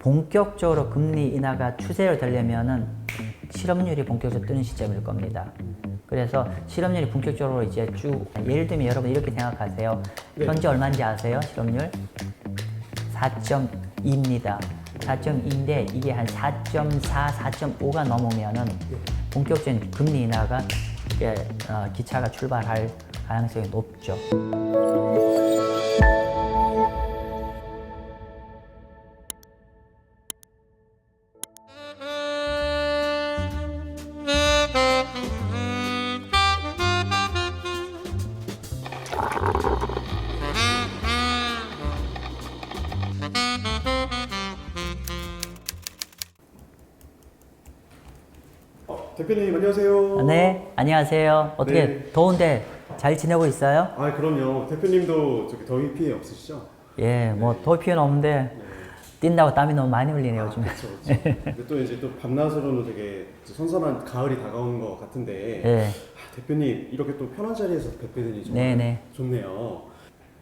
본격적으로 금리 인하가 추세로 되려면은 실업률이 본격적으로 뜨는 시점일 겁니다. 그래서 실업률이 본격적으로 이제 쭉 예를 들면 여러분 이렇게 생각하세요. 네. 현재 얼마인지 아세요? 실업률 4.2입니다. 4.2인데 이게 한 4.4, 4.5가 넘으면은 본격적인 금리 인하가 어, 기차가 출발할 가능성이 높죠. 안녕하세요. 네, 안녕하세요. 어떻게 네. 더운데 잘 지내고 있어요? 아 그럼요. 대표님도 저기 더위 피해 없으시죠? 예, 뭐 더울 필요는 없는데 뛴다고 땀이 너무 많이 흘리네요, 요즘에. 그렇죠. 그렇죠. 근데 또 이제 또 밤낮으로는 되게 선선한 가을이 다가오는 것 같은데 예, 아, 대표님 이렇게 또 편한 자리에서 뵙게 되니 정말 네, 네. 좋네요.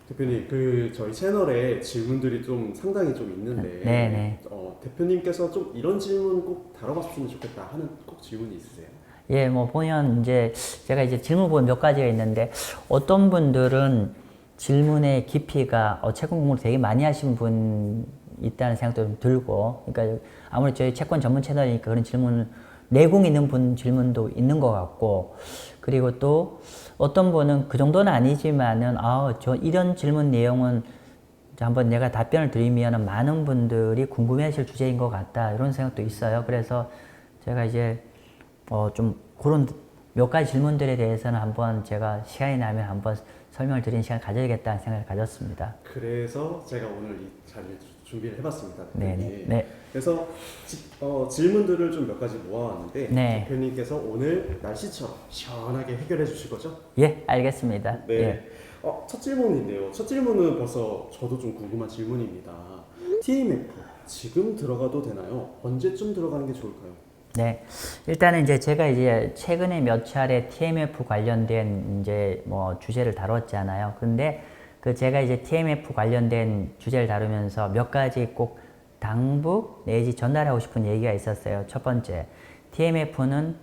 대표님 그 저희 채널에 질문들이 좀 상당히 좀 있는데 네, 네. 어, 대표님께서 좀 이런 질문 꼭 다뤄봤으면 좋겠다 하는 꼭 질문이 있으세요? 예, 뭐 보면 이제 제가 이제 질문 보면 몇 가지가 있는데 어떤 분들은 질문의 깊이가 어, 채권 공부를 되게 많이 하신 분 있다는 생각도 좀 들고, 그러니까 아무래도 저희 채권 전문 채널이니까 그런 질문 내공 있는 분 질문도 있는 것 같고, 그리고 또 어떤 분은 그 정도는 아니지만은 아, 저 이런 질문 내용은 한번 내가 답변을 드리면 많은 분들이 궁금해하실 주제인 것 같다 이런 생각도 있어요. 그래서 제가 이제 어 좀 그런 몇 가지 질문들에 대해서는 한번 제가 시간이 나면 한번 설명을 드리는 시간을 가져야겠다는 생각을 가졌습니다. 그래서 제가 오늘 이 자리를 주- 준비를 해봤습니다. 네, 대표님. 네, 네. 그래서 지- 어, 질문들을 좀 몇 가지 모아왔는데 네. 대표님께서 오늘 날씨처럼 시원하게 해결해 주실 거죠? 예, 알겠습니다. 네. 예. 어, 첫 질문인데요. 첫 질문은 벌써 저도 좀 궁금한 질문입니다. TMF 지금 들어가도 되나요? 언제쯤 들어가는 게 좋을까요? 네. 일단은 이제 제가 이제 최근에 몇 차례 TMF 관련된 이제 뭐 주제를 다뤘잖아요. 근데 그 제가 이제 TMF 관련된 주제를 다루면서 몇 가지 꼭 당부 내지 전달하고 싶은 얘기가 있었어요. 첫 번째, TMF는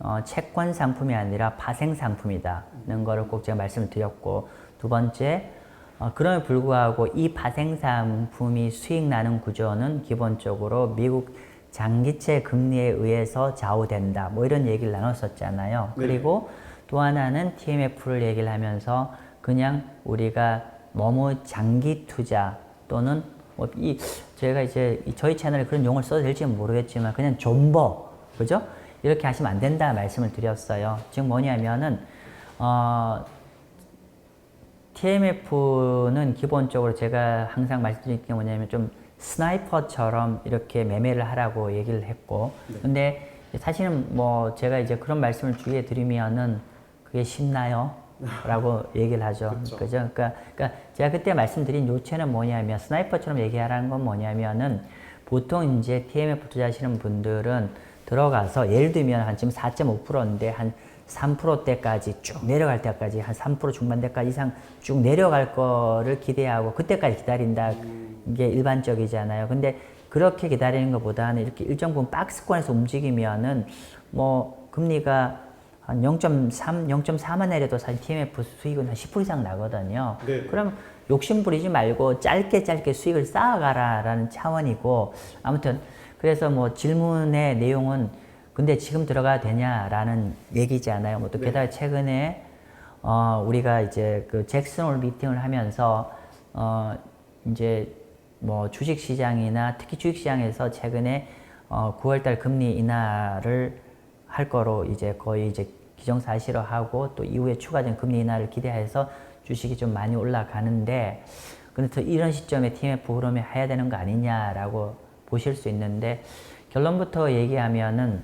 어, 채권 상품이 아니라 파생 상품이다는 거를 꼭 제가 말씀을 드렸고 두 번째 어, 그럼에 불구하고 이 파생 상품이 수익 나는 구조는 기본적으로 미국 장기채 금리에 의해서 좌우된다 뭐 이런 얘기를 나눴었잖아요 네. 그리고 또 하나는 TMF를 얘기를 하면서 그냥 우리가 너무 장기 투자 또는 뭐 이 제가 이제 이 저희 채널에 그런 용어를 써도 될지는 모르겠지만 그냥 존버 그죠? 이렇게 하시면 안 된다 말씀을 드렸어요. 즉 뭐냐면은 어, TMF는 기본적으로 제가 항상 말씀드린 게 뭐냐면 좀 스나이퍼처럼 이렇게 매매를 하라고 얘기를 했고 근데 사실은 뭐 제가 이제 그런 말씀을 주위에 드리면은 그게 쉽나요? 라고 얘기를 하죠. 그쵸. 그죠? 그러니까, 그러니까 제가 그때 말씀드린 요체는 뭐냐면 스나이퍼처럼 얘기하라는 건 뭐냐면은 보통 이제 TMF 투자하시는 분들은 들어가서 예를 들면 한 지금 4.5%인데 한 3%대까지 쭉 내려갈 때까지 한 3% 중반대까지 이상 쭉 내려갈 거를 기대하고 그때까지 기다린다. 이 게 일반적이잖아요. 근데 그렇게 기다리는 것보다는 이렇게 일정 부분 박스권에서 움직이면은 뭐 금리가 한 0.3, 0.4만 내려도 사실 TMF 수익은 한 10% 이상 나거든요. 네. 그럼 욕심 부리지 말고 짧게 짧게 수익을 쌓아가라라는 차원이고 아무튼 그래서 뭐 질문의 내용은 근데 지금 들어가야 되냐라는 얘기잖아요. 뭐또 네. 게다가 최근에 어 우리가 이제 그 잭슨 홀 미팅을 하면서 어 이제 뭐 주식 시장이나 특히 주식 시장에서 최근에 어 9월달 금리 인하를 할 거로 이제 거의 이제 기정사실화하고 또 이후에 추가된 금리 인하를 기대해서 주식이 좀 많이 올라가는데 근데 또 이런 시점에 TMF 흐름이 해야 되는 거 아니냐라고 보실 수 있는데 결론부터 얘기하면은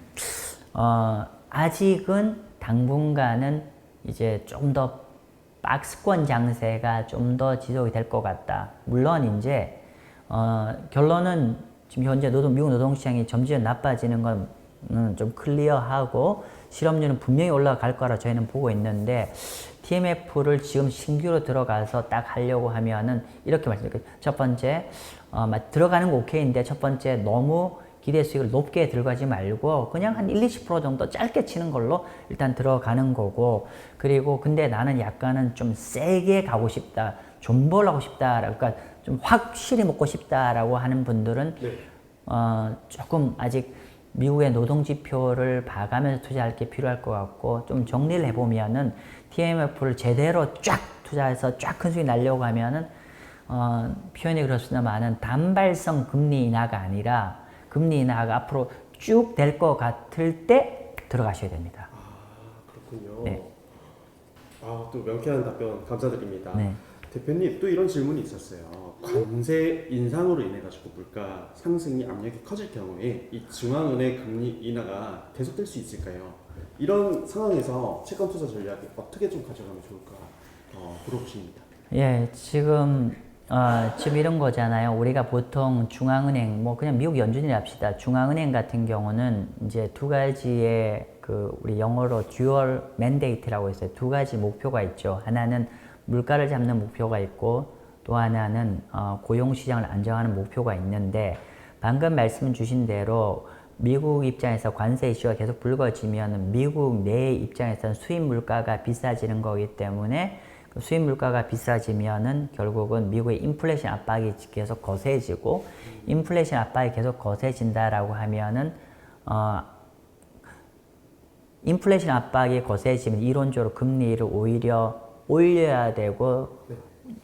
어 아직은 당분간은 이제 좀 더 박스권 장세가 좀 더 지속이 될 것 같다. 물론 이제 어 결론은 지금 현재 노동 미국 노동시장이 점점 나빠지는 건 음, 좀 클리어하고 실업률은 분명히 올라갈 거라 저희는 보고 있는데 TMF를 지금 신규로 들어가서 딱 하려고 하면은 이렇게 말씀드릴게요. 첫 번째, 어, 막 들어가는 거 오케이인데 첫 번째 너무 기대 수익을 높게 들어가지 말고 그냥 한 1, 20% 정도 짧게 치는 걸로 일단 들어가는 거고 그리고 근데 나는 약간은 좀 세게 가고 싶다. 존버를 하고 싶다. 그러니까 좀 확실히 먹고 싶다라고 하는 분들은 네. 어, 조금 아직 미국의 노동 지표를 봐가면서 투자할 게 필요할 것 같고 좀 정리를 해보면은 TMF를 제대로 쫙 투자해서 쫙 큰 수익 날려고 하면은 어, 표현이 그렇습니다만은 단발성 금리 인하가 아니라 금리 인하가 앞으로 쭉 될 것 같을 때 들어가셔야 됩니다. 아 그렇군요. 네. 아또 명쾌한 답변 감사드립니다. 네. 대표님 또 이런 질문이 있었어요. 관세 인상으로 인해 가지고 물가 상승이 압력이 커질 경우에 이 중앙은행 금리 인하가 계속될 수 있을까요? 이런 상황에서 채권 투자 전략을 어떻게 좀 가져가면 좋을까 어, 물어보십니다. 예, 지금 어, 지금 이런 거잖아요. 우리가 보통 중앙은행 뭐 그냥 미국 연준이라 합시다. 중앙은행 같은 경우는 이제 두 가지의 그 우리 영어로 듀얼 맨데이트라고 있어요. 두 가지 목표가 있죠. 하나는 물가를 잡는 목표가 있고 또 하나는 어, 고용 시장을 안정하는 목표가 있는데 방금 말씀 주신 대로 미국 입장에서 관세 이슈가 계속 불거지면 미국 내 입장에서는 수입 물가가 비싸지는 거기 때문에 그 수입 물가가 비싸지면은 결국은 미국의 인플레이션 압박이 계속 거세지고 인플레이션 압박이 계속 거세진다라고 하면은 어 인플레이션 압박이 거세지면 이론적으로 금리를 오히려 올려야 되고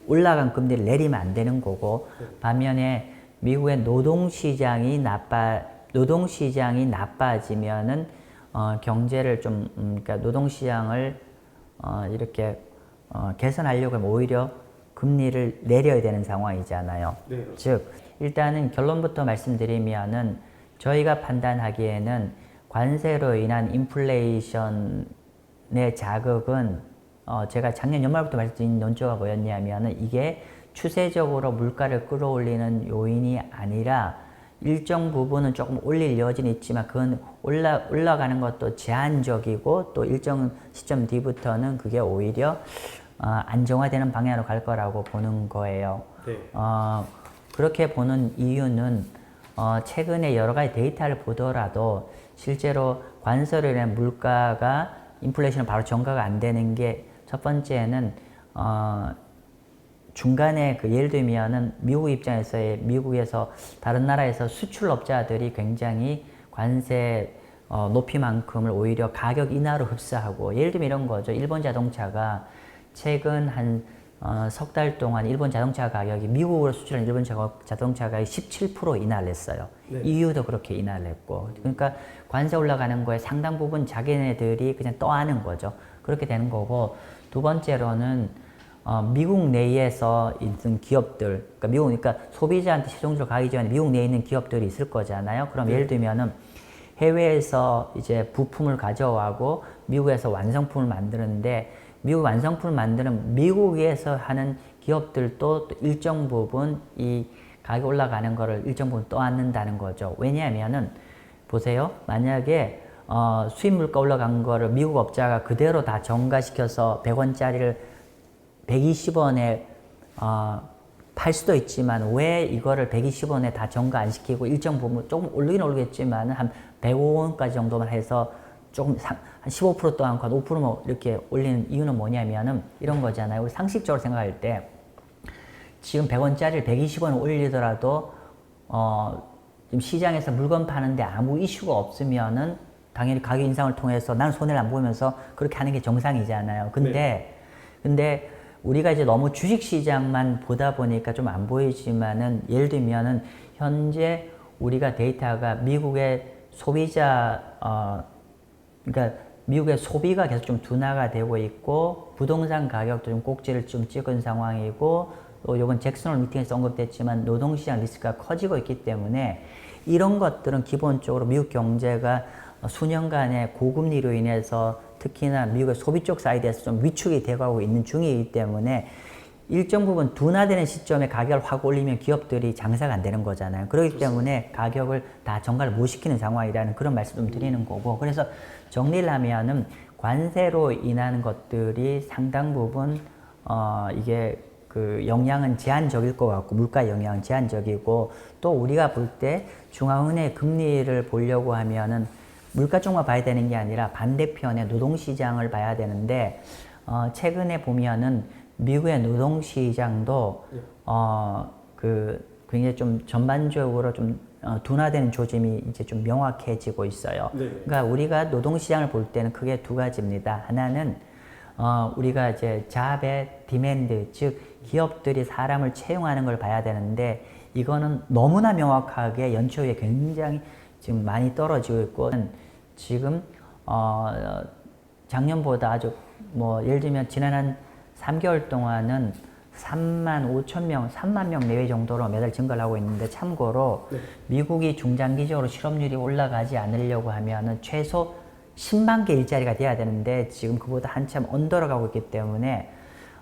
올라간 금리를 내리면 안 되는 거고 반면에 미국의 노동 시장이 나빠 노동 시장이 나빠지면은 어, 경제를 좀 음, 그러니까 노동 시장을 어, 이렇게 어, 개선하려고 하면 오히려 금리를 내려야 되는 상황이잖아요. 네. 즉 일단은 결론부터 말씀드리면은 저희가 판단하기에는 관세로 인한 인플레이션의 자극은 어 제가 작년 연말부터 말씀드린 논조가 뭐였냐면은 이게 추세적으로 물가를 끌어올리는 요인이 아니라 일정 부분은 조금 올릴 여지는 있지만 그건 올라 올라가는 것도 제한적이고 또 일정 시점 뒤부터는 그게 오히려 어, 안정화되는 방향으로 갈 거라고 보는 거예요. 네. 어, 그렇게 보는 이유는 어, 최근에 여러 가지 데이터를 보더라도 실제로 관세로 인한 물가가 인플레이션 바로 전가가 안 되는 게 첫 번째는 어, 중간에 그 예를 들면은 미국 입장에서의 미국에서 다른 나라에서 수출업자들이 굉장히 관세 어, 높이만큼을 오히려 가격 인하로 흡수하고 예를 들면 이런 거죠. 일본 자동차가 최근 한 어, 석 달 동안 일본 자동차 가격이 미국으로 수출한 일본 자- 자동차 가격이 17% 인하를 했어요. 네. EU도 그렇게 인하를 했고. 그러니까 관세 올라가는 거에 상당 부분 자기네들이 그냥 떠안은 거죠. 그렇게 되는 거고. 두 번째로는 어, 미국 내에서 있는 기업들, 그러니까 미국, 그러니까 소비자한테 최종적으로 가기 전에 미국 내에 있는 기업들이 있을 거잖아요. 그럼 네. 예를 들면은 해외에서 이제 부품을 가져와고 미국에서 완성품을 만드는데 미국 완성품을 만드는 미국에서 하는 기업들도 또 일정 부분 이 가격 올라가는 거를 일정 부분 떠안는다는 거죠. 왜냐하면은 보세요. 만약에 어, 수입 물가 올라간 거를 미국 업자가 그대로 다 정가시켜서 100원짜리를 120원에 어, 팔 수도 있지만 왜 이거를 120원에 다 정가 안 시키고 일정 부분 조금 오르긴 오르겠지만 한 105원까지 정도만 해서 조금 상, 한15% 또한 한 5%뭐 이렇게 올리는 이유는 뭐냐면은 이런 거잖아요. 우리 상식적으로 생각할 때 지금 100원짜리를 120원 올리더라도 어, 지금 시장에서 물건 파는데 아무 이슈가 없으면은 당연히 가격 인상을 통해서 나는 손해를 안 보면서 그렇게 하는 게 정상이잖아요. 근데 근데 우리가 이제 너무 주식 시장만 보다 보니까 좀 안 보이지만은 예를 들면은 현재 우리가 데이터가 미국의 소비자 어 그러니까 미국의 소비가 계속 좀 둔화가 되고 있고 부동산 가격도 좀 꼭지를 좀 찍은 상황이고 또 이번 잭슨홀 미팅에서 언급됐지만 노동시장 리스크가 커지고 있기 때문에 이런 것들은 기본적으로 미국 경제가 수년간의 고금리로 인해서 특히나 미국의 소비 쪽 사이드에서 좀 위축이 되고 있는 중이기 때문에 일정 부분 둔화되는 시점에 가격을 확 올리면 기업들이 장사가 안 되는 거잖아요. 그렇기 때문에 가격을 다 정가를 못 시키는 상황이라는 그런 말씀 좀 드리는 거고. 그래서 정리를 하면은 관세로 인한 것들이 상당 부분 어 이게 그 영향은 제한적일 것 같고 물가 영향은 제한적이고 또 우리가 볼 때 중앙은행 금리를 보려고 하면은 물가 쪽만 봐야 되는 게 아니라 반대편에 노동시장을 봐야 되는데 어 최근에 보면은 미국의 노동시장도 어 그 굉장히 좀 전반적으로 좀 어, 둔화되는 조짐이 이제 좀 명확해지고 있어요. 네. 그러니까 우리가 노동시장을 볼 때는 크게 두 가지입니다. 하나는 어, 우리가 이제 잡의 디맨드, 즉 기업들이 사람을 채용하는 걸 봐야 되는데 이거는 너무나 명확하게 연초에 굉장히 지금 많이 떨어지고 있고 지금 어, 작년보다 아주 뭐 예를 들면 지난 한 3개월 동안은 3만 5천 명, 3만 명 내외 정도로 매달 증가를 하고 있는데 참고로 네. 미국이 중장기적으로 실업률이 올라가지 않으려고 하면은 최소 10만 개 일자리가 돼야 되는데 지금 그보다 한참 언더러가고 있기 때문에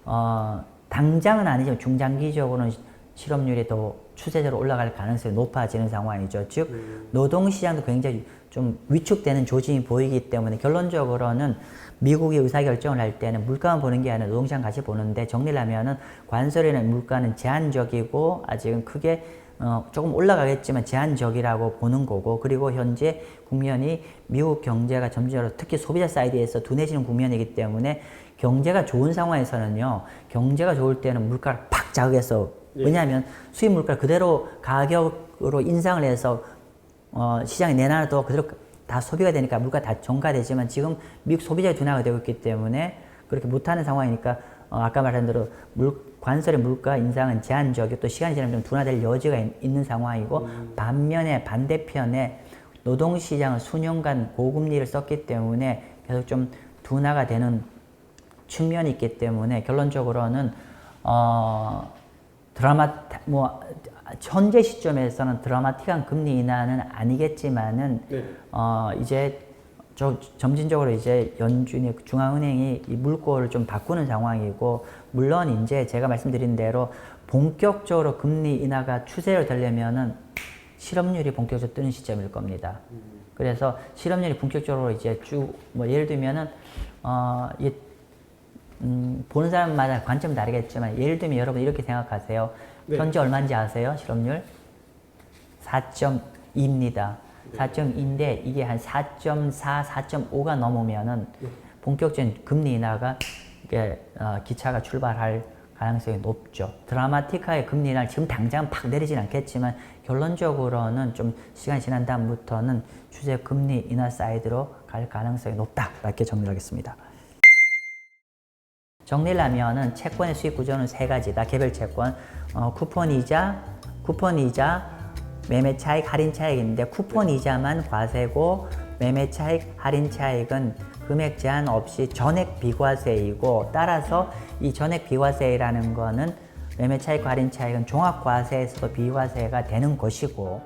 어, 당장은 아니지만 중장기적으로는 실업률이 더 추세적으로 올라갈 가능성이 높아지는 상황이죠. 즉 노동 시장도 굉장히 좀 위축되는 조짐이 보이기 때문에 결론적으로는 미국이 의사 결정을 할 때는 물가만 보는 게 아니라 노동 시장 같이 보는데 정리를 하면은 관설에는 물가는 제한적이고 아직은 크게 어, 조금 올라가겠지만 제한적이라고 보는 거고 그리고 현재 국면이 미국 경제가 점진적으로 특히 소비자 사이드에서 둔해지는 국면이기 때문에 경제가 좋은 상황에서는요 경제가 좋을 때는 물가를 팍 자극해서 예. 왜냐하면 수입 물가를 그대로 가격으로 인상을 해서 어, 시장에 내놔도 그대로 다 소비가 되니까 물가 다 전가되지만 지금 미국 소비자의 둔화가 되고 있기 때문에 그렇게 못하는 상황이니까 어, 아까 말한 대로 물, 관설의 물가 인상은 제한적이고 또 시간이 지나면 좀 둔화될 여지가 있, 는 상황이고 반면에 반대편에 노동시장은 수년간 고금리를 썼기 때문에 계속 좀 둔화가 되는 측면이 있기 때문에 결론적으로는 어, 드라마 뭐 현재 시점에서는 드라마틱한 금리 인하는 아니겠지만은 네. 어 이제 저 점진적으로 이제 연준이 중앙은행이 이 물꼬를 좀 바꾸는 상황이고 물론 이제 제가 말씀드린 대로 본격적으로 금리 인하가 추세로 되려면은 실업률이 본격적으로 뜨는 시점일 겁니다. 그래서 실업률이 본격적으로 이제 쭉 뭐 예를 들면은 어이 음, 보는 사람마다 관점 다르겠지만 예를 들면 여러분 이렇게 생각하세요. 네. 현재 얼마인지 아세요? 실업률 4.2입니다. 4.2인데 이게 한 4.4, 4.5가 넘으면은 본격적인 금리 인하가 이게 어, 기차가 출발할 가능성이 높죠. 드라마틱하게 금리 인하를 지금 당장 팍 내리진 않겠지만 결론적으로는 좀 시간이 지난 다음부터는 추세 금리 인하 사이드로 갈 가능성이 높다. 이렇게 정리하겠습니다. 정리를 하면은 채권의 수익 구조는 세 가지다. 개별 채권, 어, 쿠폰 이자, 쿠폰 이자, 매매 차익, 할인 차익인데 쿠폰 이자만 과세고 매매 차익, 할인 차익은 금액 제한 없이 전액 비과세이고 따라서 이 전액 비과세라는 거는 매매 차익, 할인 차익은 종합 과세에서도 비과세가 되는 것이고